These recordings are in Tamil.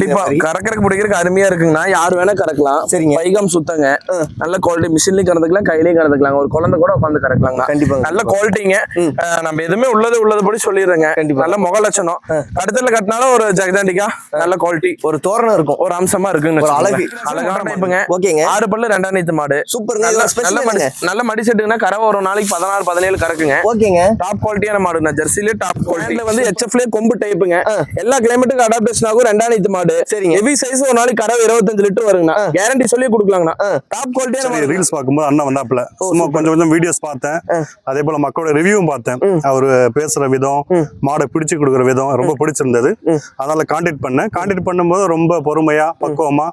கண்டிப்பா கறக்கறக்கு பிடிக்கிறதுக்கு அருமையா இருக்குங்கண்ணா. யார் வேணா கறக்கலாம். சரிங்க. வைகம் சுத்தங்க. நல்ல குவாலிட்டி மிஷின்லயும் கறந்துக்கலாம் கையிலயும் கறந்துக்கலாம் ஒரு குழந்தை கூட உட்காந்து கறக்கலாங்கண்ணா. கண்டிப்பாங்க. நல்ல குவாலிட்டிங்க நம்ம எதுவுமே உள்ளது உள்ளதுபடி சொல்லிடுறேங்க. கண்டிப்பா. நல்ல முக லட்சணம். அடுத்தல கட்டினாலும் ஒரு ஜெகதாண்டிக்கா நல்ல குவாலிட்டி ஒரு தோரணம் இருக்கும். ஒரு அம்சமா இருக்குங்க ஒரு அழகு. அழகான டைப்புங்க ஓகேங்க. ஆறு பல்லு ரெண்டாம் நீத்து மாடு. சூப்பருங்க. நல்ல நல்ல மடி நல்ல மடி செட்டுங்கன்னா கரை ஒரு நாளைக்கு பதினாறு பதினேழு கறக்குங்க. ஓகேங்க. டாப் குவாலிட்டியான மாடுண்ணா ஜெர்சிலே டாப் குவாலிட்டில வந்து ஹெச்எஃப்ல கொம்பு டைப்புங்க எல்லா கிளைமேட்டுக்கும் அடாப்டேஷன் ஆகும். ரெண்டாம் நீத்து மாடு. சரிங்க. ஹெவி சைஸ் ஒரு நாளைக்கு கரை இருபத்தஞ்சு லிட்டர் வருங்கண்ணா. கேரண்டி சொல்லி கொடுக்கலாங்கண்ணா. டாப் மாடு ரீல்ஸ் பார்க்கும்போது அண்ணன் வந்தாப்புல. சும்மா கொஞ்சம் கொஞ்சம் வீடியோஸ் பார்த்தேன். அதே போல மக்களோட ரிவ்யூவும் பார்த்தேன். அவர் பேசுற விதம் மாடை பிடிச்சு கொடுக்குற விதம் ரொம்ப பிடிச்சிருந்தது. அதனால கான்டாக்ட் பண்ணேன். கான்டாக்ட் பண்ணும்போது ரொம்ப பொறுமையா பக்குவமா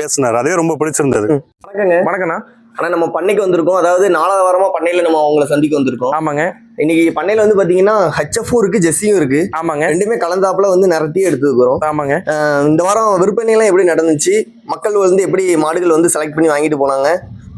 பேசினார். அதே ரொம்ப பிடிச்சிருந்தது. வணக்கங்க. வணக்கண்ணா. ஆனா நம்ம பண்ணைக்கு வந்திருக்கோம். அதாவது நாலாவது வாரமா பண்ணையில நம்ம உங்களை சந்திக்க வந்திருக்கோம். ஆமாங்க. இன்னைக்கு பண்ணையில வந்து பாத்தீங்கன்னா ஹெச்எஃப்பும் இருக்கு ஜெஸ்ஸியும் இருக்கு. ஆமாங்க. ரெண்டுமே கலந்தாப்புல வந்து நிறத்தி எடுத்துக்கிறோம் ஆமாங்க. இந்த வாரம் விற்பனை எல்லாம் எப்படி நடந்துச்சு? மக்கள் வந்து எப்படி மாடுகள் வந்து செலக்ட் பண்ணி வாங்கிட்டு போனாங்க?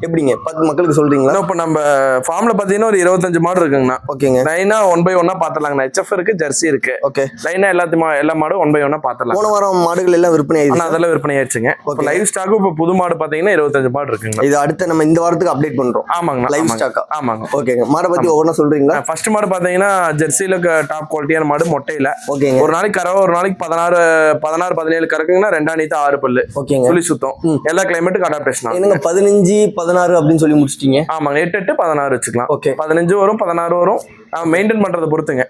எப்படிங்க? பத்து மக்களுக்கு சொல்றீங்களா? இப்போ நம்ம ஃபார்ம்ல பாத்தீங்கன்னா ஒரு இருபத்தஞ்சு மாடு இருக்குங்கண்ணா. ஓகேங்க. லைனா ஒன் பை ஒன்னா பாத்துலாங்கண்ணா ஹெச்எஃப் இருக்கு ஜெர்சி இருக்கு. ஓகே. லைனா எல்லாத்தையும் எல்லா மாடும் ஒன் பை ஒன்னா பாத்துலாம் போன வாரம் மாடுகள் எல்லாம் விற்பனை ஆயிடுச்சு. அதெல்லாம் விற்பனை ஆயிடுச்சுங்க. இப்போ. லைவ் ஸ்டாக்கும் இப்போ புது மாடு பாத்தீங்கன்னா இருபத்தஞ்சு மாடு இருக்குங்கண்ணா. இது அடுத்து நம்ம இந்த வாரத்துக்கு அப்டேட் பண்றோம். ஆமாங்க. stock ஆ? ஆமாங்க. ஓகேங்க. மாடை பத்தி ஒவ்வொன்றா சொல்றீங்களா? ஃபர்ஸ்ட் மாடு பாத்தீங்கன்னா ஜெர்சியில டாப் குவாலிட்டியான மாடு மொட்டையில. ஓகேங்க. ஒரு நாளைக்கு கறவை ஒரு நாளைக்கு பதினாறு பதினாறு பதினேழு கறக்குங்கன்னா ரெண்டாம் நீத்து ஆறு பல்லு. ஓகேங்க. சுழி சுத்தம். எல்லா கிளைமேட்டுக்கும் அடாப்டேஷன் என்னங்க பதினஞ்சு பதினாறு அப்படின்னு சொல்லி முடிச்சிட்டீங்க. ஆமாங்க எட்டு எட்டு பதினாறு வச்சுக்கலாம். ஓகே. பதினஞ்சு வரும் பதினாறு வரும். மெயின்டைன் பண்றதை பொறுத்துங்க.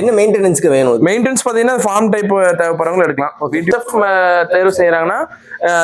என்ன மெயின்டெனன்ஸ்க்கு வேணும்? மெயின்டெனன்ஸ் பாத்தீங்கன்னா ஃபார்ம் டைப் தேவைப்படுறவங்களும் எடுக்கலாம். ஹெச்எஃப் தேர்வு செய்யறாங்கன்னா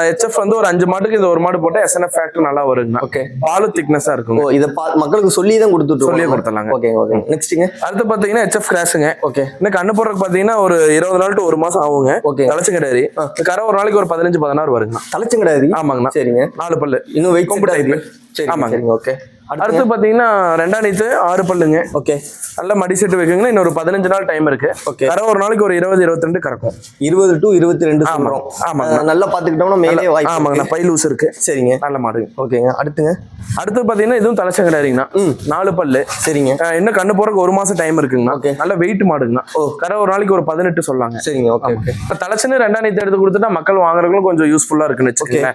ஹெச்எஃப் வந்து ஒரு அஞ்சு மாட்டுக்கு இது ஒரு மாடு போட்டா எஸ்என்எஃப் ஃபேக்டர் நல்லா வருங்க ஓகே பாலு திக்னஸா ஓ இருக்குங்க இதை மக்களுக்கு சொல்லி தான் கொடுத்துட்டு சொல்லியே கொடுத்துடலாங்க. ஓகேங்க ஓகே நெக்ஸ்ட்டுங்க அடுத்து பாத்தீங்கன்னா ஹெச்எஃப் கிராஸுங்க ஓகே இன்னும் கண்ணு போடுறதுக்கு பாத்தீங்கன்னா ஒரு இருபது நாள் டு ஒரு மாசம் ஆகுங்க. ஓகே தலைச்சு கிடையாது கரை ஒரு நாளைக்கு ஒரு பதினஞ்சு பதினாறு வருங்க தலைச்சங்கடாது ஆமாங்கண்ணா. சரிங்க. நாலு பல்லு. இன்னும் வெயிட் டைப். சரி ஆமாங்க. ஓகே அடுத்து பாத்தீங்கன்னா ரெண்டாம் நீத்து ஆறு பல்லுங்க. ஓகே. நல்ல மடி செட்டு வைக்குங்கன்னா இன்னொரு பதினஞ்சு நாள் டைம் இருக்கு. Okay. கரை ஒரு நாளைக்கு ஒரு இருபது இருபத்தி ரெண்டு கறக்கும். இருபது டு இருபத்தி ரெண்டு ஆமாங்க. ஆமாங்க. அஹ் நல்லா பாத்துக்கிட்டோம்னா மேலே வாய்ப்பு இருக்கு. பை லூஸ் இருக்கு. சரிங்க. நல்ல மாடு. ஓகேங்க. அடுத்துங்க. அடுத்து பாத்தீங்கன்னா இதுவும் தலைச்சம் கிடையாதுங்கண்ணா. நாலு பல்லு. சரிங்க. இன்னும் கண்ணு போறதுக்கு ஒரு மாசம் டைம் இருக்குங்கண்ணா. Okay. நல்ல வெயிட் மாடுங்கண்ணா. ஓ. கரை ஒரு நாளைக்கு ஒரு பதினெட்டு சொல்லாங்க. சரிங்க. Okay okay. இப்ப தலைச்சுன்னு ரெண்டாம் நீத்து எடுத்து கொடுத்துட்டா மக்கள் வாங்குறவங்களும் கொஞ்சம் யூஸ்ஃபுல்லா இருக்குன்னு வச்சுக்கலாம்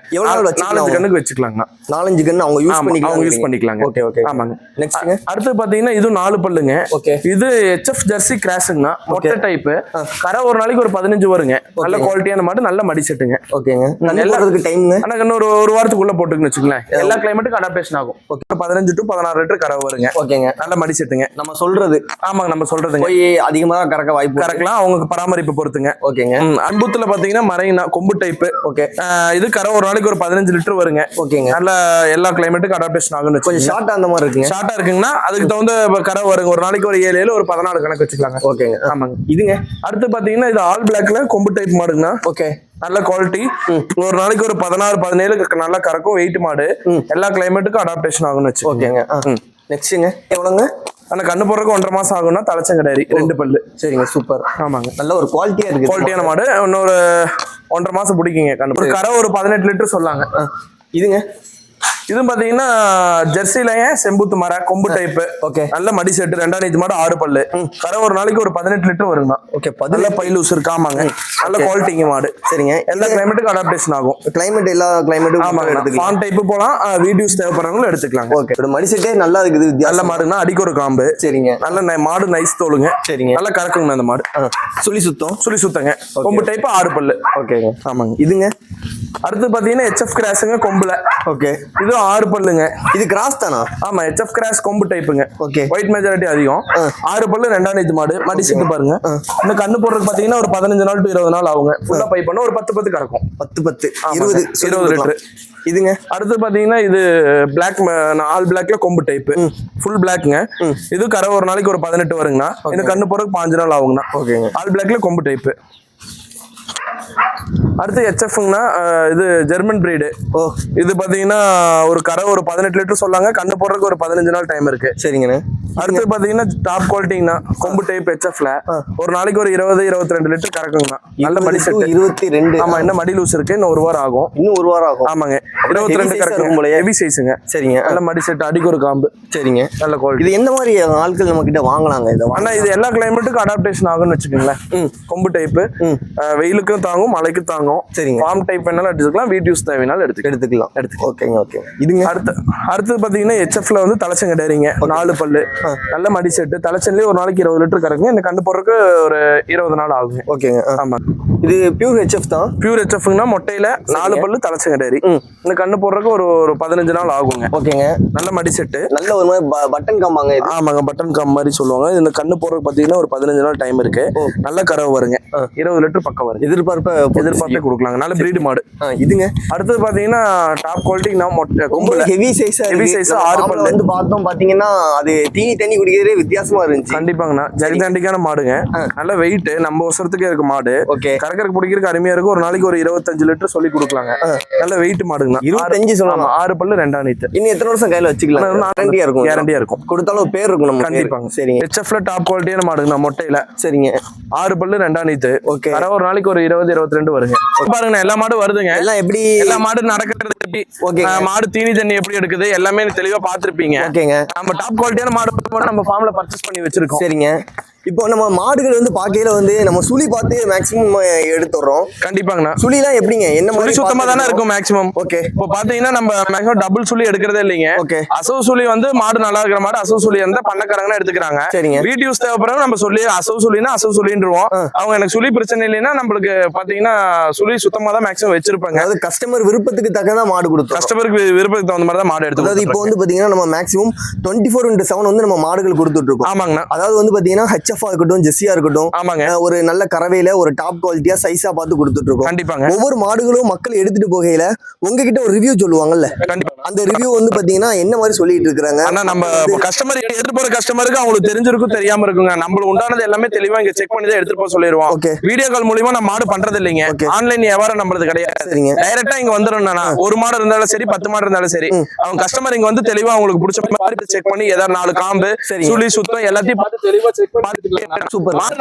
நாலஞ்சு? கண்ணுக்கு வச்சுக்கலாங்கண்ணா. நாலஞ்சு கன்று அவங்க யூஸ் ஆமா, பண்ணிக்கலாம் அவங்க யூஸ் பண்ணிக்கலாங்க. ஓகே ஓகே ஆமாங்க. நெக்ஸ்ட்டுங்க அடுத்து பாத்தீங்கன்னா இது நாலு பல்லுங்க. ஓகே. இது ஹெச்எஃப் ஜெர்சி கிராஸுங்கண்ணா மொட்டை டைப் கரை ஒரு நாளைக்கு ஒரு பதினஞ்சு வருங்க. நல்ல குவாலிட்டியான மாடு நல்ல மடி செட்டுங்க. ஓகேங்க. கண்ணு எல்லா- போடுறதுக்கு டைம்ங்க ஆனா இன்னும் ஒரு ஒரு வாரத்துக்குள்ள போட்டுக்குன்னு வச்சுங்களேன் எல்லா கிளைமேட்டுக்கும் அடாப்டேஷன் ஆகும். ஓகே. பதினஞ்சு டு பதினாறு லிட்டர் கரை வருங்க. ஓகேங்க. நல்ல மடி செட்டுங்க. நம்ம சொல்றது. ஆமாங்க நம்ம சொல்றதுங்க. போய் அதிகமா கறக்க வாய்ப்பு. கறக்கலாம் அவங்க பராமரிப்பு பொறுத்துங்க. ஓகேங்க. அன்புத்துல பாத்தீங்கன்னா மறைனா கொம்பு டைப் ஓகே. இது கரை ஒரு நாளைக்கு ஒரு பதினஞ்சு லிட்டர் வருங்க. ஓகேங்க. நல்ல எல்லா கிளைமேட்டுக்கும் அடாப்டேஷன் ஆகும்னு கொஞ்சம் ஷார்ட்டா அந்த மாதிரி இருக்குங்க? ஷார்ட்டா இருக்குங்கன்னா அதுக்கு தகுந்த கரை வருங்க. ஒரு நாளைக்கு ஒரு ஏழு ஏழு ஒரு பதினாலு கணக்கு வச்சுக்கலாங்க. ஓகேங்க ஆமாங்க. இதுங்க? அடுத்து பாத்தீங்கன்னா இது ஆல் பிளாக்ல கொம்பு டைப் மாடுங்கண்ணா. ஓகே நல்ல குவாலிட்டி ஒரு நாளைக்கு ஒரு பதினாறு பதினேழு நல்லா கறக்கும் வெயிட் மாடு. எல்லா கிளைமேட்டுக்கும் அடாப்டேஷன் ஆகும்னு வச்சு ஓகேங்க நெக்ஸ்ட்டுங்க எவ்வளோங்க? ஆனா கண்ணு போறதுக்கு ஒன்றரை மாசம் ஆகும்னா தலைச்சங்கடாரி ரெண்டு பல்லு. சரிங்க சூப்பர். ஆமாங்க. நல்ல ஒரு குவாலிட்டியா இருக்கு குவாலிட்டியான மாடு. இன்னொரு ஒன்றரை மாசம் பிடிக்குங்க கண்ணு. ஒரு கரை ஒரு பதினெட்டு லிட்டர் சொல்லாங்க. இதுங்க? இது பாத்தீங்கன்னா ஜெர்சிலங்க செம்புத்து மர கொம்பு டைப் ஓகே நல்ல மடி செட்டு ரெண்டாம் நீச்சு மாடு ஆறு பல்லு. கரை ஒரு நாளைக்கு ஒரு பதினெட்டு லிட்டர் வருங்கண்ணா. ஓகே பதில பைலூஸ் இருக்காமாங்க நல்ல குவாலிட்டிங்க மாடு. சரிங்க. எல்லா கிளைமேட்டுக்கும் அடாப்டேஷன் ஆகும். கிளைமேட் எல்லா கிளைமேட்டும் ஆமாங்க எடுத்துக்கலாம். ஃபான் டைப் போலாம் வீடியோஸ் தேவைப்படுறவங்களும் எடுத்துக்கலாங்க. ஓகே ஒரு மடிசெட்டே நல்லா இருக்குது நல்ல மாடுன்னா அடிக்கு ஒரு காம்பு. சரிங்க. நல்ல மாடு நைஸ் தோலுங்க சரிங்க. நல்லா கறக்குங்க அந்த மாடு. சுழி சுத்தம். சுழி சுத்தங்க. கொம்பு டைப் ஆறு பல்லு. ஓகேங்க ஆமாங்க. இதுங்க? அடுத்து பாத்தீங்கன்னா ஹெச்எஃப் கிராஸுங்க கொம்புல. ஓகே. இது ஆறு பல்லுங்க. இது கிராஸ் தானா? ஆமா ஹெச்எஃப் கிராஸ் கொம்பு டைப்புங்க ஓகே. ஒயிட் மெஜாரிட்டி அதிகம். ஆறு பல்லு ரெண்டாம் நீத்து மாடு. மடி செட்டு பாருங்க. இன்னும் கண்ணு போடுறதுக்கு பாத்தீங்கன்னா ஒரு பதினஞ்சு நாள் டு இருபது நாள் ஆகுங்க. ஃபுல்லா பை பண்ண ஒரு பத்து பத்து கறக்கும். பத்து பத்து. இருபது இருபது கொடுக்கலாம். இதுங்க? அடுத்து பாத்தீங்கன்னா இது பிளாக் ஆல் பிளாக்ல கொம்பு டைப் ஃபுல் பிளாக்ங்க இது கரை ஒரு நாளைக்கு ஒரு பதினெட்டு வருங்கண்ணா. இன்னும் கண்ணு போறதுக்கு பாஞ்சு நாள் ஆகுங்கண்ணா. ஓகேங்க. ஆல் பிளாக்ல கொம்பு டைப் அடுத்து ஹெச்எஃப்ங்கண்ணா இது ஜெர்மன் பிரீடு ஓ. இது பாத்தீங்கன்னா ஒரு கரை ஒரு பதினெட்டு லிட்டர் சொல்லாங்க. கண்ணு போடுறதுக்கு ஒரு பதினஞ்சு நாள் டைம் இருக்கு. சரிங்கண்ணே. அடுத்து பாத்தீங்கன்னா டாப் குவாலிட்டிங்கண்ணா கொம்பு டைப் ஹெச்எஃப்ல ஒரு நாளைக்கு ஒரு இருபது இருபத்தி ரெண்டு லிட்டர் கறக்குங்கண்ணா. நல்ல மடி செட்டு இருபத்தி ரெண்டு ஆமா இன்னும் மடி லூஸ் இருக்கு. இன்னும் ஒரு வாரம் ஆகும். இன்னும் ஒரு வாரம் ஆகும். ஆமாங்க. இருபத்தி ரெண்டு கறக்குங்க. போலயே. ஹெவி சைஸுங்க சரிங்க. நல்ல மடி செட்டு அடிக்கு ஒரு காம்பு. சரிங்க. நல்ல குவாலிட்டி இது எந்த மாதிரி ஆட்கள் நம்ம கிட்ட வாங்கலாங்க? இதை ஆனா இது எல்லா கிளைமேட்டுக்கும் அடாப்டேஷன் ஆகும்னு வச்சுக்கோங்களேன். கொம்பு டைப்பு வெயிலுக்கும் தாங்கும் மழைக்கும் தாங்கும். வளர்க்கணும் சரிங்க. ஃபார்ம் டைப் வேணாலும் எடுத்துக்கலாம். வீட்டு யூஸ் தேவைனாலும் எடுத்துக்கலாம். எடுத்துக்கலாம். எடுத்துக்கலாம். ஓகேங்க ஓகே இதுங்க அடுத்து. அடுத்தது பாத்தீங்கன்னா ஹெச்எஃப்ல வந்து தலைச்சங்கடைறீங்க நாலு பல்லு. நல்ல மடி செட்டு தலைச்சன்லயே ஒரு நாளைக்கு இருபது லிட்டர் கறக்குங்க. இந்த கண்டு போறதுக்கு ஒரு இருபது நாள் ஆகுங்க. ஓகேங்க ஆ. ஆமா. இது பியூர் ஹெச்எஃப் தான்? பியூர் ஹெச்எஃப்னா மொட்டையில நாலு பல்லு தலைச்சங்கடேரி ம். இந்த கண்ணு போடுறதுக்கு ஒரு ஒரு பதினஞ்சு நாள் ஆகுங்க. ஓகேங்க. நல்ல மடி செட்டு நல்ல ஒரு மாதிரி பட்டன் காம்பாங்க ஆமாங்க பட்டன் கம் மாதிரி சொல்லுவாங்க. இந்த கண்ணு போடுறதுக்கு பாத்தீங்கன்னா ஒரு பதினஞ்சு நாள் டைம் இருக்கு. நல்ல கறவை வருங்க. இருபது லிட்டர் பக்கம் வருங்க. எதிர்பார்ப்ப எதிர்பார்த்தே கொடுக்கலாங்க. நல்ல பிரீடு மாடு. இதுங்க. அடுத்தது பாத்தீங்கன்னா டாப் குவாலிட்டி நான் மொட்டை ரொம்ப ஹெவி சைஸா Heavy size, ஆறு பல்லு. வந்து பார்த்தோம் பாத்தீங்கன்னா அது தீனி தண்ணி குடிக்கிறதே வித்தியாசமா இருந்துச்சு. கண்டிப்பாங்கண்ணா. ஜெகதாண்டிக்கான மாடுங்க. நல்ல வெயிட் நம்ம அவசரத்துக்கே இருக்கு மாடு. ஓகே. கறக்கறக்கு பிடிக்கிறதுக்கு அருமையா இருக்கும். ஒரு நாளைக்கு ஒரு இருபத்தஞ்சு லிட்டர் சொல்லி கொடுக்கலாங்க. நல்ல வெயிட் மாடுங்கண்ணா. இருபத்தஞ்சு சொல்லலாம் ஆறு பல்லு ரெண்டா நீத்து இன்னும் எத்தனை வருஷம் கையில வச்சுக்கலாம்? கேரண்டியா இருக்கும். கேரண்டியா இருக்கும். கொடுத்தாலும் பேர் இருக்கும் நம்ம கண்டிப்பாங்க. சரிங்க. ஹெச்எஃப்ல டாப் குவாலிட்டியான மாடுங்கண்ணா மொட்டையில. சரிங்க. ஆறு பல்லு ரெண்டா நீத்து ஓகே. ஒரு நாளைக்கு ஒரு இருபது இருபத்தி ரெண்டு வருங்க. பாருங்கண்ணா எல்லா மாடும் வருதுங்க. எல்லாம் எப்படி எல்லா மாடு நடக்கிறது எப்படி. ஆஹ் மாடு தீனி தண்ணி எப்படி எடுக்குது? எல்லாமே தெளிவா பாத்திருப்பீங்க ஓகேங்க. நம்ம டாப் குவாலிட்டியான மாடு நம்ம ஃபார்ம்ல பர்ச்சேஸ் பண்ணி வச்சிருக்கோம். சரிங்க. இப்போ நம்ம மாடுகள் வந்து பார்க்கையில வந்து நம்ம சுழி பார்த்து மேக்ஸிமம் எடுத்துடுறோம். கண்டிப்பாங்கண்ணா. சுழிலாம் எப்படிங்க? என்ன மாதிரி சுத்தமா தானே இருக்கும் மேக்ஸிமம் ஓகே. இப்போ பாத்தீங்கன்னா நம்ம மேக்ஸிமம் டபுள் சுழி எடுக்கிறதே இல்லைங்க. ஓகே. அசவு சுழி வந்து மாடு நல்லா இருக்கிற மாடு அசவு சுழி இருந்தா பண்ணக்காரங்க எடுத்துக்கிறாங்க. சரிங்க. வீட்டு யூஸ் தேவைப்படுறவங்க நம்ம சொல்லி அசவு சுழினா அசவு சுழின்றுவோம். ஆ. அவங்க எனக்கு சுழி பிரச்சனை இல்லைன்னா நம்மளுக்கு பாத்தீங்கன்னா சுழி சுத்தமா தான் மேக்ஸிமம் வச்சிருப்பாங்க. அதாவது கஸ்டமர் விருப்பத்துக்கு தக்கதான் மாடு கொடுத்தோம் கஸ்டமருக்கு விருப்பத்துக்கு தகுந்த மாதிரி தான் மாடு எடுத்து அதாவது இப்போ. வந்து பாத்தீங்கன்னா நம்ம maximum twenty four into seven வந்து நம்ம மாடுகள் கொடுத்துட்டு இருக்கோம். ஆமாங்கண்ணா. அதாவது வந்து பாத்தீங்கன்னா ஹெச்எஃப் இருக்கட்டும் ஜெஸ்ஸியா இருக்கட்டும் ஆமாங்க. ஒரு நல்ல கறவையில ஒரு டாப் குவாலிட்டியா சைஸா பார்த்து கொடுத்துட்டு இருக்கோம். கண்டிப்பாங்க. ஒவ்வொரு மாடுகளும் மக்கள் எடுத்துட்டு போகையில உங்ககிட்ட ஒரு ரிவ்யூ சொல்லுவாங்கல்ல. அந்த ரிவ்யூ வந்து பாத்தீங்கன்னா என்ன மாதிரி சொல்லிட்டு இருக்காங்க ஆனா நம்ம கஸ்டமர் எடுத்து போற கஸ்டமருக்கு அவங்களுக்கு தெரிஞ்சிருக்கும் தெரியாம இருக்குங்க. நம்மளுக்கு உண்டானது எல்லாமே தெளிவா இங்க செக் பண்ணி தான் எடுத்துட்டு போக சொல்லிடுவோம் வீடியோ கால் மூலியமா நம்ம மாடு பண்றது இல்லைங்க. ஆன்லைன் வியாபாரம் நம்மளது கிடையாது. சரிங்க. டைரக்டா இங்க வந்துடும்னா ஒரு மாடு இருந்தாலும் சரி பத்து மாடு இருந்தாலும் சரி. அவங்க கஸ்டமர் இங்க வந்து தெளிவா அவங்களுக்கு பிடிச்ச மாதிரி செக் பண்ணி ஏதாவது நாலு காம்பு. சுழி சுத்தம் எல்லாத்தையும் பார்த்து தெளிவா செக் பண்ணி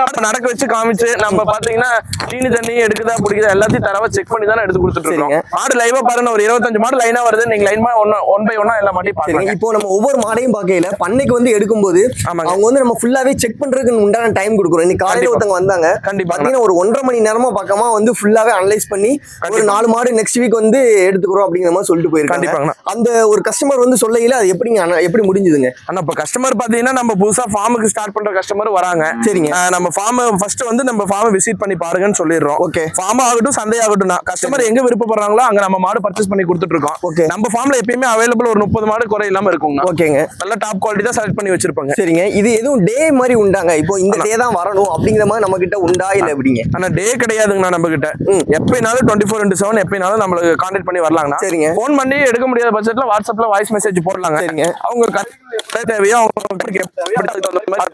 நம்ம நடக்க வச்சு காமிச்சு நம்ம பாத்தீங்கன்னா தீனி தண்ணி எடுக்குதா பிடிக்குதா எல்லாத்தையும் தரவா செக் பண்ணி தானே எடுத்து கொடுத்துட்டு இருக்கோம். மாடு லைவா பாருங்க ஒரு இருபத்தஞ்சு மாடு லைனா வருது நீங்க லைன் ஒன் ஒன் பை ஒன்னா எல்லா மாட்டையும் பாருங்க இப்போ நம்ம ஒவ்வொரு மாடையும் பார்க்கையில பண்ணைக்கு வந்து எடுக்கும்போது அவங்க வந்து நம்ம ஃபுல்லாவே செக் பண்றதுக்கு உண்டான டைம் கொடுக்குறோம். இன்னைக்கு காலையில. ஒருத்தவங்க வந்தாங்க. பாத்தீங்கன்னா ஒரு ஒன்றரை மணி நேரமா பக்கமா வந்து ஃபுல்லாவே அனலைஸ் பண்ணி ஒரு. நாலு மாடு நெக்ஸ்ட் வீக் வந்து எடுத்துக்கிறோம் அப்படிங்கிற மாதிரி சொல்லிட்டு போயிருக்காங்க. அந்த ஒரு கஸ்டமர் வந்து சொல்லையில அது அண்ணா- எப்படி முடிஞ்சுதுங்க? ஆனா இப்ப கஸ்டமர் பாத்தீங்கன்னா நம்ம புதுசா ஃபார்முக்கு ஸ்டார்ட் பண்ற கஸ்டமர் வராங்க. சரிங்க. நம்ம ஃபார்ம் ஃபர்ஸ்ட் வந்து நம்ம ஃபார்ம் விசிட் பண்ணி பாருங்கன்னு சொல்லிடுறோம். ஓகே ஃபார்ம் ஆகட்டும் சந்தை ஆகட்டும் கஸ்டமர் எங்க விருப்பப்படுறாங்களோ அங்க நம்ம மாடு பர்ச்சேஸ் பண்ணி கொடுத்துட்டு இருக்கோம். ஓகே நம்ம ஃபார்ம்ல எப்பயுமே அவைலபிள் ஒரு முப்பது மாடு குறை இல்லாம இருக்குங்க ஓகேங்க. நல்ல டாப் குவாலிட்டி தான் செலக்ட் பண்ணி வச்சிருப்பாங்க. சரிங்க. இது எதுவும் டே மாதிரி உண்டாங்க? இப்போ இந்த டே தான் வரணும் அப்படிங்கிற மாதிரி நம்ம கிட்ட உண்டா இல்ல எப்படிங்க? ஆனா டே கிடையாதுங்கண்ணா நம்ம கிட்ட ம். எப்பயினாலும் டுவெண்ட்டி ஃபோர் இன்ட்டு செவன் எப்பயினாலும் நம்மளுக்கு கான்டாக்ட் பண்ணி வரலாங்கண்ணா. சரிங்க. ஃபோன் பண்ணி எடுக்க முடியாத பட்சத்துல வாட்ஸ்அப்ல வாய்ஸ் மெசேஜ் போடலாங்க. சரிங்க. அவங்க எப்படி தேவையோ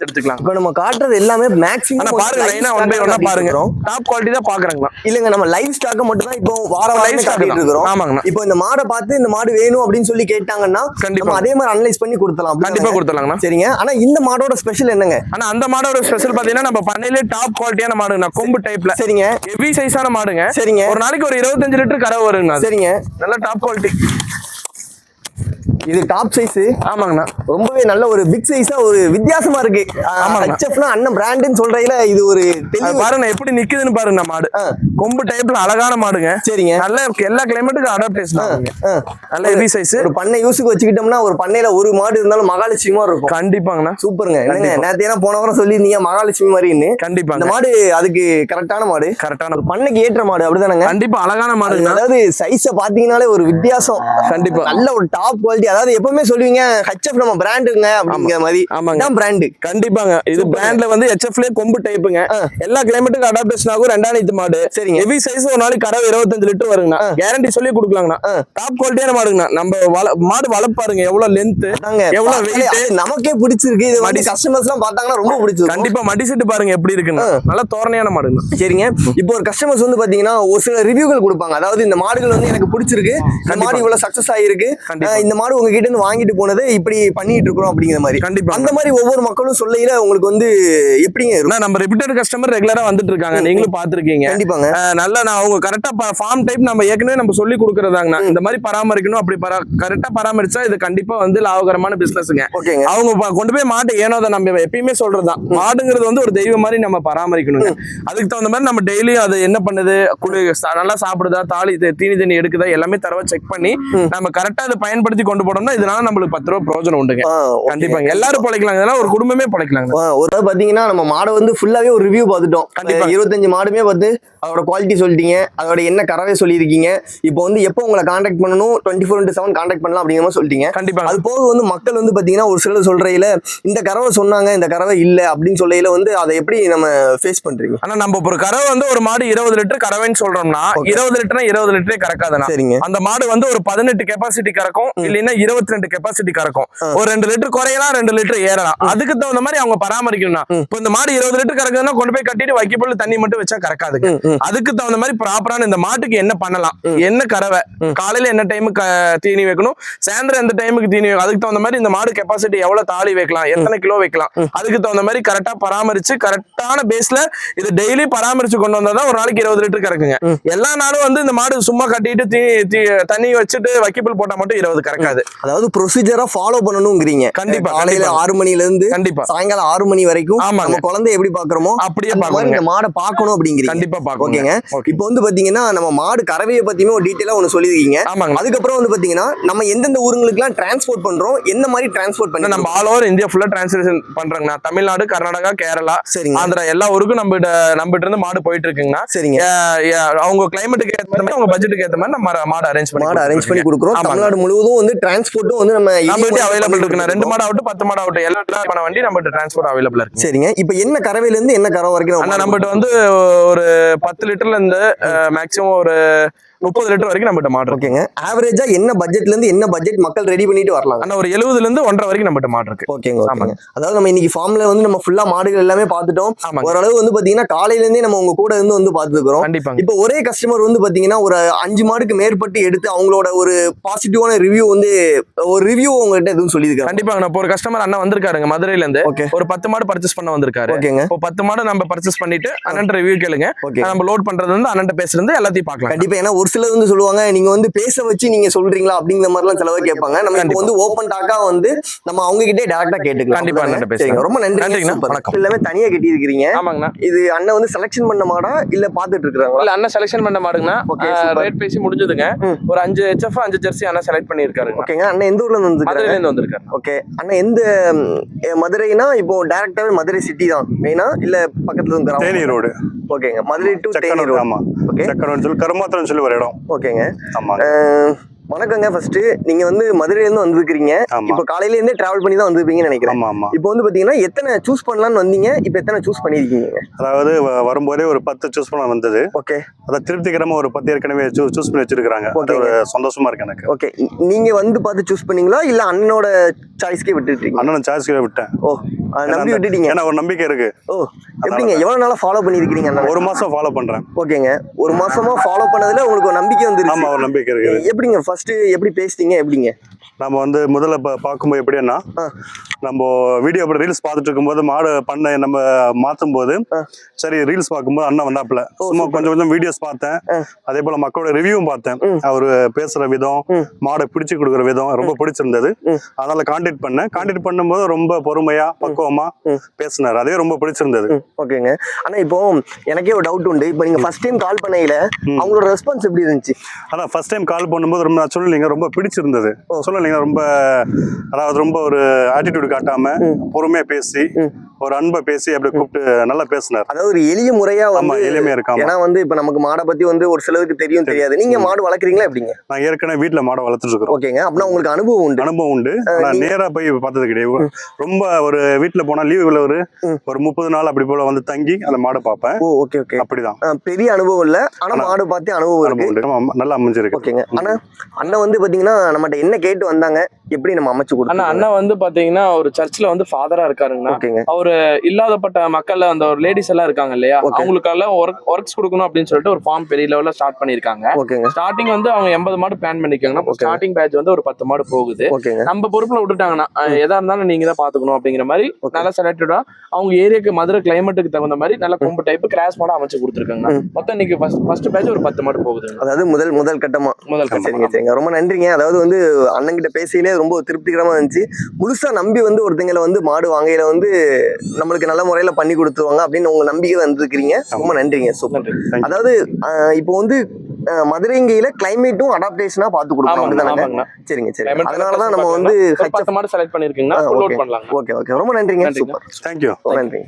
எடுத்துக்கலாம். இப்போ நம்ம காட்டுறது எல்லாமே மேக்ஸிமம் பாருங்க லைனா ஒன் பை ஒன்னா பாருங்க. டாப் குவாலிட்டி தான் பாக்குறாங்கண்ணா இல்லங்க நம்ம லைவ் ஸ்டாக்க மட்டும் தான் இப்போ வார வாரம் தான். இருக்கிறோம். ஆமாங்கண்ணா. இப்போ இந்த மாடை பார்த்து இந்த மாடு வேணும் அப்படின்னு சொல்லி கேட்டாங்கன்னா கண்டிப்பா. அதே மாதிரி அனலைஸ் பண்ணி கொடுத்தலாம் கண்டிப்பா கொடுத்துடலாங்கண்ணா. சரிங்க. ஆனா இந்த மாடோட ஸ்பெஷல் என்னங்க? ஆனா அந்த மாடோட ஸ்பெஷல் பாத்தீங்கன்னா நம்ம பண்ணையிலே டாப் குவாலிட்டியான மாடுங்கண்ணா. கொம்பு டைப்ல சரிங்க. ஹெவி சைஸான மாடுங்க. சரிங்க. ஒரு நாளைக்கு ஒரு இருபத்தஞ்சு லிட்டர் கரை வருங்கண்ணா. அது. சரிங்க. நல்ல டாப் குவாலிட்டி இது டாப் சைஸ் ஆமாங்கண்ணா. ரொம்பவே நல்ல ஒரு பிக் சைஸா ஒரு வித்தியாசமா இருக்கு. ஹெச்எஃப்னா அண்ணன் பிராண்டுன்னு சொல்றதுல இது ஒரு பாருங்க எப்படி நிக்குதுன்னு பாருங்க மாடு. கொம்பு டைப்ல அழகான மாடுங்க. சரிங்க. நல்ல எல்லா கிளைமேட்டுக்கும் அடாப்டேஷன். நல்ல ஹெவி சைஸ் ஒரு பண்ணை யூஸுக்கு வச்சுக்கிட்டோம்னா ஒரு பண்ணையில ஒரு மாடு இருந்தாலும் மகாலட்சுமிமா இருக்கும். கண்டிப்பாங்கண்ணா. சூப்பருங்க. என்னங்க கண்டிப்பா. நேத்து போன வாரம் சொல்லியிருந்தீங்க மகாலட்சுமி மாதிரின்னு. இந்த கண்டிப்பாங்க மாடு அதுக்கு கரெக்டான மாடு. கரெக்டான ஒரு பண்ணைக்கு ஏற்ற மாடு அப்படிதானங்க? கண்டிப்பா அழகான மாடுங்கண்ணா. அதாவது சைஸ பாத்தீங்கன்னாலே ஒரு வித்தியாசம். கண்டிப்பா. நல்ல ஒரு டாப் குவாலிட்டி அதாவது எப்பவுமே சொல்லுவீங்க ஹெச்எஃப் நம்ம பிராண்டுங்க அப்படிங்கிற மாதிரி. ஆமாங்க. பிராண்டு கண்டிப்பாங்க. இது. பிராண்ட்ல வந்து ஹெச்எஃப்ல கொம்பு டைப்புங்க. எல்லா கிளைமேட்டுக்கும் அடாப்டேஷன் ஆகும். ரெண்டாயிரத்து மாடு. சரிங்க. ஹெவி சைஸ் ஒரு நாளைக்கு கறவை இருபத்தஞ்சு லிட்டர் வருங்கண்ணா. கேரண்டி சொல்லி கொடுக்கலாங்கண்ணா. டாப் குவாலிட்டியான மாடுங்கண்ணா. நம்ம வள மாடு வளர்ப்பாருங்க. எவ்வளவு லென்த் எவ்வளவு? அது நமக்கே பிடிச்சிருக்கு. இது மடி- கஸ்டமர்ஸ் எல்லாம் பார்த்தாங்கன்னா ரொம்ப பிடிச்சிருக்கு கண்டிப்பா மடி செட்டு பாருங்க எப்படி இருக்குன்னு. நல்ல தோரணையான மாடுங்க சரிங்க. இப்போ ஒரு கஸ்டமர்ஸ் வந்து பாத்தீங்கன்னா ஒரு சில ரிவ்யூகள் கொடுப்பாங்க. அதாவது இந்த மாடுகள் வந்து எனக்கு பிடிச்சிருக்கு. இந்த. மாடு இவ்வளவு சக்சஸ். அஹ் இந்த மாடு அவங்க கிட்ட இருந்து வாங்கிட்டு போனதை இப்படி பண்ணிட்டு இருக்கிறோம் அப்படிங்கிற மாதிரி. கண்டிப்பா. அந்த மாதிரி ஒவ்வொரு மக்களும் சொல்லையில உங்களுக்கு வந்து எப்படிங்க நம்ம ரிப்பீட்டட் கஸ்டமர் ரெகுலரா வந்துட்டு இருக்காங்க. நீங்களும் பாத்திருக்கீங்க கண்டிப்பாங்க. நல்லா நான் அவங்க கரெக்டா ஃபார்ம் டைப் நம்ம ஏற்கனவே நம்ம சொல்லி கொடுக்கறதாங்கண்ணா. இந்த மாதிரி பராமரிக்கணும் அப்படி பரா கரெக்டா பராமரிச்சா இது கண்டிப்பா வந்து லாபகரமான பிசினஸ்ங்க அவங்க கொண்டு போய் மாட்டை ஏனோ அதை நம்ம எப்பயுமே சொல்றதுதான். மாடுங்கிறது வந்து ஒரு தெய்வம் மாதிரி நம்ம பராமரிக்கணுங்க. அதுக்கு தகுந்த மாதிரி நம்ம டெய்லியும் அது என்ன பண்ணுது? குளி சா- நல்லா சாப்பிடுதா? தாலி தீனி தண்ணி எடுக்குதா? எல்லாமே தரவா செக் பண்ணி. நம்ம கரெக்டா அதை பயன்படுத்தி கொண்டு போனோம்னா இதனால நம்மளுக்கு பத்து ரூபா பிரயோஜனம் உண்டுங்க. கண்டிப்பாங்க எல்லாரும் பிழைக்கலாங்க இதெல்லாம் ஒரு குடும்பமே பிழைக்கலாங்க ஆ, ஒரு தடவை பாத்தீங்கன்னா நம்ம மாடை வந்து ஃபுல்லாவே ஒரு ரிவ்யூ பார்த்துட்டோம். கண்டிப்பா. இருபத்தஞ்சு மாடுமே பார்த்து அதோட குவாலிட்டி சொல்லிட்டீங்க. அதோட என்ன கறவை சொல்லியிருக்கீங்க. இப்போ வந்து எப்போ உங்களை காண்டாக்ட் பண்ணணும்? Twenty four into seven contact பண்ணலாம் அப்படிங்கிற மாதிரி சொல்லிட்டீங்க. கண்டிப்பா. அது போக வந்து மக்கள் வந்து பாத்தீங்கன்னா ஒரு சிலர் சொல்றையில இந்த கறவை சொன்னாங்க இந்த கறவை இல்ல அப்படின்னு சொல்லையில வந்து அதை எப்படி நம்ம ஃபேஸ் பண்றீங்க? ஆனா நம்ம ஒரு கறவை வந்து ஒரு மாடு இருபது லிட்டர் கறவைன்னு சொல்றோம்னா. இருபது லிட்டர்னா இருபது லிட்டரே கறக்காதுண்ணா. சரிங்க. அந்த மாடு வந்து ஒரு பதினெட்டு கெப்பாசிட்டி கறக்கும். இல்லைன்னா இருபத்தி ரெண்டு கெப்பாசிட்டி கறக்கும். ஒரு ரெண்டு லிட்டர் குறையலாம் ரெண்டு லிட்டர் ஏறலாம் அதுக்கு தகுந்த மாதிரி அவங்க பராமரிக்கணும்னா. இப்போ இந்த மாடு இருபது லிட்டர் கறக்குதுன்னா கொண்டு போய் கட்டிட்டு வைக்கப்புள்ள தண்ணி மட்டும் வச்சா ம். அதுக்கு தகுந்த மாதிரி ப்ராப்பரான இந்த மாட்டுக்கு என்ன பண்ணலாம். என்ன கறவை. காலையில என்ன டைமுக்கு தீனி வைக்கணும் சாயந்தரம் எந்த டைமுக்கு தீனி வைக்கணும் அதுக்கு தகுந்த மாதிரி இந்த மாடு கெப்பாசிட்டி எவ்வளவு தாலி வைக்கலாம் எத்தனை கிலோ வைக்கலாம். அதுக்கு தகுந்த மாதிரி கரெக்டா பராமரிச்சு கரெக்டான பேஸ்ல இது டெய்லி பராமரிச்சு கொண்டு வந்தா தான் ஒரு நாளைக்கு இருபது லிட்டர் கறக்குங்க. எல்லா நாளும் வந்து இந்த மாடு சும்மா கட்டிட்டு தண்ணி வச்சுட்டு வைக்கப்புல் போட்டா மட்டும் இருபது கறக்காது அதாவது ப்ரொசீஜரா ஃபாலோ பண்ணணுங்கிறீங்க கண்டிப்பா, காலையில. ஆறு மணில இருந்து கண்டிப்பா. சாயங்காலம் ஆறு மணி வரைக்கும். நம்ம குழந்தை எப்படி பாக்குறோமோ அப்படியே இந்த மாடை பார்க்கணும் அப்படிங்கிறீங்க. கண்டிப்பா பாக்கணுங்க ஓகேங்க. ஓகே. இப்போ வந்து பாத்தீங்கன்னா நம்ம மாடு கறவையை பத்தியுமே ஒரு டீட்டெயிலா ஒன்று சொல்லியிருக்கீங்க. ஆமாங்க. அதுக்கப்புறம் வந்து பாத்தீங்கன்னா நம்ம எந்தெந்த ஊருங்களுக்குலாம் டிரான்ஸ்போர்ட் பண்றோம் எந்த மாதிரி டிரான்ஸ்போர்ட் பண்ணி நம்ம ஆல் ஓவர் இந்தியா ஃபுல்லா டிரான்ஸ்லேஷன் பண்றோங்கண்ணா. தமிழ்நாடு கர்நாடகா கேரளா சரிங்க. ஆந்திரா எல்லா ஊருக்கும் நம்ம நம்மகிட்ட இருந்து மாடு போயிட்டு இருக்குங்கண்ணா சரிங்க அவங்க கிளைமேட்டுக்கு ஏற்ற மாதிரி அவங்க பட்ஜெட்டுக்கு ஏற்ற மாதிரி நம்ம மாடு அரேஞ்ச் பண்ணி மாடு அரேஞ்ச் பண்ணி கொடுக்குறோம். தமிழ்நாடு முழுவதும் வந்து டிரான்ஸ்போர்ட்டும் வந்து நம்ம நம்மகிட்ட அவைலபிள் இருக்குண்ணா ரெண்டு. மாடு ஆகட்டும் பத்து மாடு ஆகட்டும் எல்லா வண்டி நம்மகிட்ட டிரான்ஸ்போர்ட் அவைலபிள் இருக்கு. சரிங்க. இப்போ என்ன கறவையில இருந்து என்ன கறவை வரைக்கும் அண்ணா நம்மகிட்ட வந்து ஒரு பத்து லிட்டர்ல இருந்து மேக்ஸிமம் ஒரு முப்பது லிட்டர் வரைக்கும் நம்மகிட்ட மாடு இருக்கு. ஓகேங்க. ஆவரேஜா என்ன பட்ஜெட்ல இருந்து என்ன பட்ஜெட் மக்கள் ரெடி பண்ணிட்டு வரலாம் அண்ணா ஒரு எழுபதுல இருந்து ஒன்றரை வரைக்கும் நம்மகிட்ட மாடு இருக்கு. ஓகேங்க ஆமாங்க. அதாவது நம்ம இன்னைக்கு ஃபார்ம்ல வந்து நம்ம ஃபுல்லா மாடுகள் எல்லாமே பார்த்துட்டோம். ஓரளவு வந்து பாத்தீங்கன்னா காலையில இருந்தே நம்ம உங்க கூட இருந்து வந்து பார்த்துக்கிறோம். கண்டிப்பாங்க. இப்போ ஒரே கஸ்டமர் வந்து பாத்தீங்கன்னா ஒரு அஞ்சு மாடுக்கு மேற்பட்டு எடுத்து அவங்களோட ஒரு பாசிட்டிவான ரிவ்யூ வந்து ஒரு ரிவ்யூ உங்ககிட்ட எதுவும் சொல்லியிருக்காங்க கண்டிப்பாங்க நான் ஒரு கஸ்டமர் அண்ணா வந்திருக்காருங்க மதுரையில இருந்து ஒரு பத்து மாடு பர்ச்சேஸ் பண்ண வந்திருக்காரு. ஓகேங்க. இப்போ பத்து மாடு நம்ம பர்ச்சேஸ் பண்ணிட்டு அண்ணன் ரிவ்யூ கேளுங்க. நம்ம லோட் பண்றது வந்து அண்ணன் பேசுறது எல்லாத்தையும் பார்க்கலாம். கண்டிப்பா. ஏன்னா ஒரு சிலர் வந்து சொல்லுவாங்க நீங்க வந்து பேச வச்சு நீங்க சொல்றீங்களா? அப்படிங்கிற மாதிரிலாம் சில பேர் கேட்பாங்க. நம்ம இப்போ. வந்து ஓப்பன் டாக்கா வந்து நம்ம அவங்க கிட்டே டேரக்டா கேட்டுக்கலாம். கண்டிப்பா ரொம்ப நன்றி. எல்லாமே தனியா கட்டி இருக்கிறீங்க ஆமாங்கண்ணா. இது அண்ணன் வந்து செலக்ஷன் பண்ண மாடா இல்ல பாத்துட்டு இருக்காங்களா இல்ல அண்ணன் செலக்ஷன் பண்ண மாடுங்கண்ணா. ரேட் பேசி முடிஞ்சதுங்க. ஒரு அஞ்சு ஹெச்எஃப் அஞ்சு ஜெர்சி அண்ணன் செலக்ட் பண்ணியிருக்காருங்க ஓகேங்க அண்ணன் எந்த ஊர்ல இருந்து வந்துருக்காங்க மதுரையில இருந்து வந்திருக்காரு ஓகே அண்ணா எந்த மதுரைனா இப்போ டேரக்டாவே மதுரை சிட்டி தான். மெயினா இல்ல பக்கத்துல இருந்து தேனி ரோடு ஓகேங்க மதுரை டு தேனி ரோடு ஆமா. ஓகே செக்கனூர் சொல்லி கருமாத்திரம் சொல்லி ஒரு இடம். ஓகேங்க. ஆமா அஹ், வணக்கங்க. ஃபர்ஸ்ட் நீங்க வந்து மதுரையில இருந்து வந்திருக்கீங்க ஆமா. இப்போ காலையில இருந்தே டிராவல் பண்ணி தான் வந்திருப்பீங்கன்னு நினைக்கிறேன். ஆமா ஆமா. இப்போ வந்து பாத்தீங்கன்னா எத்தனை சூஸ் பண்ணலாம்னு வந்தீங்க? இப்போ எத்தனை சூஸ் பண்ணிருக்கீங்க அதாவது வரும்போதே ஒரு பத்து சூஸ் பண்ண வந்தது. ஓகே அதை திருப்திகரமா ஒரு பத்து ஏற்கனவே சூஸ் பண்ணி வச்சிருக்காங்க அது. ஒரு சந்தோஷமா இருக்கு எனக்கு. ஓகே நீங்க வந்து பார்த்து சூஸ் பண்ணீங்களா? இல்ல அண்ணனோட சாய்ஸ்க்கே விட்டுட்டீங்க அண்ணன் சாய்ஸ் விட்டேன். ஓ அதை நம்பி விட்டுட்டீங்க. ஏன்னா ஒரு நம்பிக்கை இருக்கு. ஓ எப்படிங்க? எவ்வளவு நாளா ஃபாலோ பண்ணிருக்கீங்க ஒரு மாசம் ஃபாலோ பண்றேன். ஓகேங்க ஒரு மாசமா ஃபாலோ பண்ணதுல உங்களுக்கு ஒரு நம்பிக்கை ஆமா வந்துருச்சு ஒரு நம்பிக்கை இருக்கு எப்படிங்க? ஃபர்ஸ்ட் எப்படி பேசுனீங்க எப்படிங்க நம்ம வந்து முதல்ல பார்க்கும்போது எப்படின்னா. நம்ம வீடியோ அப்படி ரீல்ஸ் பார்த்துட்டு இருக்கும்போது மாடு பண்ண நம்ம மாத்தும் போது. சரி ரீல்ஸ் பார்க்கும்போது அண்ணன் வந்தாப்புல சும்மா. கொஞ்சம் கொஞ்சம் வீடியோஸ் பார்த்தேன். அதே போல மக்களோட ரிவ்யூவும் பார்த்தேன். அவரு பேசுற விதம். மாடை பிடிச்சு கொடுக்குற விதம் ரொம்ப பிடிச்சிருந்தது. அதனால கான்டாக்ட் பண்ணேன் கான்டாக்ட் பண்ணும்போது ரொம்ப பொறுமையா பக்குவமா. பேசினாரு அதே ரொம்ப பிடிச்சிருந்தது ஓகேங்க ஆனா இப்போ எனக்கே ஒரு டவுட் உண்டு இப்போ நீங்க ஃபர்ஸ்ட் டைம் கால் பண்ணையில. அவங்களோட ரெஸ்பான்ஸ் எப்படி இருந்துச்சு அதான் ஃபர்ஸ்ட் டைம் கால் பண்ணும்போது ரொம்ப நான் சொல்லலைங்க ரொம்ப பிடிச்சிருந்தது. சொல்லலைங்க ரொம்ப அதாவது ரொம்ப ஒரு ஆட்டிடியூட் காட்டாம. பொறுமையா பேசி. ஒரு அன்பை பேசி அப்படி கூப்பிட்டு நல்லா பேசினார். அதாவது ஒரு எளிய முறையா ஆமா எளிமையா இருக்காம ஏன்னா வந்து இப்ப நமக்கு மாடை பத்தி வந்து ஒரு சிலருக்கு தெரியும் தெரியாது. நீங்க மாடு வளர்க்குறீங்களா எப்படிங்க? நான் ஏற்கனவே வீட்டுல மாடை வளர்த்துட்டு இருக்கிறோம். ஓகேங்க. அப்படின்னா உங்களுக்கு அனுபவம் உண்டு? அனுபவம் உண்டு. நீங்க- நேரா போய் பார்த்தது கிடையாது. ரொம்ப ஒரு வீட்டுல போனா லீவுல ஒரு. ஒரு முப்பது நாள் அப்படி போல வந்து தங்கி அந்த மாடை பார்ப்பேன். Oh okay okay. அப்படிதான். பெரிய அனுபவம் இல்ல. ஆனா மாடு பார்த்து அனுபவம் இருக்கு. நல்லா அமைஞ்சிருக்கு. ஓகேங்க. ஆனா அண்ணன் வந்து பாத்தீங்கன்னா நம்மகிட்ட என்ன கேட்டு வந்தாங்க? எப்படி நம்ம அமைச்சு கொடுத்தோம் அண்ணா வந்து பாத்தீங்கன்னா ஒரு சர்ச்ல வந்து ஃபாதரா இருக்காருங்கண்ணா. அவரு இல்லாதப்பட்ட மக்கள் அந்த ஒரு லேடிஸ் எல்லாம் இருக்காங்க இல்லையா. அவங்களுக்கெல்லாம் ஒர்க் ஒர்க்ஸ் கொடுக்கணும் அப்படின்னு சொல்லிட்டு ஒரு ஃபார்ம் பெரிய லெவல்ல ஸ்டார்ட் பண்ணிருக்காங்க ஸ்டார்டிங் வந்து அவங்க எண்பது மாடு பிளான் பண்ணிக்கோங்கன்னா Okay. ஸ்டார்டிங் பேட்ச் வந்து ஒரு பத்து மாடு போகுது. நம்ம பொறுப்புல விட்டுட்டாங்கன்னா எதா இருந்தாலும் நீங்க தான் பாத்துக்கணும் அப்படிங்கிற மாதிரி. நல்லா செலக்டடா அவங்க ஏரியாக்கு மதுரை கிளைமேட்டுக்கு தகுந்த மாதிரி நல்ல கொம்பு டைப் கிராஸ் மாடா அமைச்சு கொடுத்துருக்காங்க. மொத்தம் இன்னைக்கு ஃபர்ஸ்ட் பேட்ச் ஒரு பத்து மாடு போகுதுங்க. அதாவது முதல் முதல் கட்டமா. முதல் கட்டம். ரொம்ப நன்றிங்க. அதாவது வந்து அண்ணன்கிட்ட பேசியிலே ரொம்ப திருப்திகரமா இருந்துச்சு. முழுசா நம்பி வந்து ஒருத்தங்களை வந்து மாடு வாங்கையில வந்து நம்மளுக்கு நல்ல முறையில பண்ணி கொடுத்துருவாங்க அப்படின்னு உங்க நம்பிக்கை வந்திருக்கிறீங்க. ரொம்ப நன்றிங்க. சூப்பர். அதாவது இப்போ வந்து மதுரைங்கையில கிளைமேட்டும் அடாப்டேஷனா பார்த்து கொடுக்கணும் சரிங்க சரி அதனாலதான் நம்ம வந்து செலக்ட். பண்ணலாங்க. ஓகே ஓகே ரொம்ப நன்றிங்க. Thank you. சூப்பர் தேங்க்யூ ரொம்ப நன்றிங்க.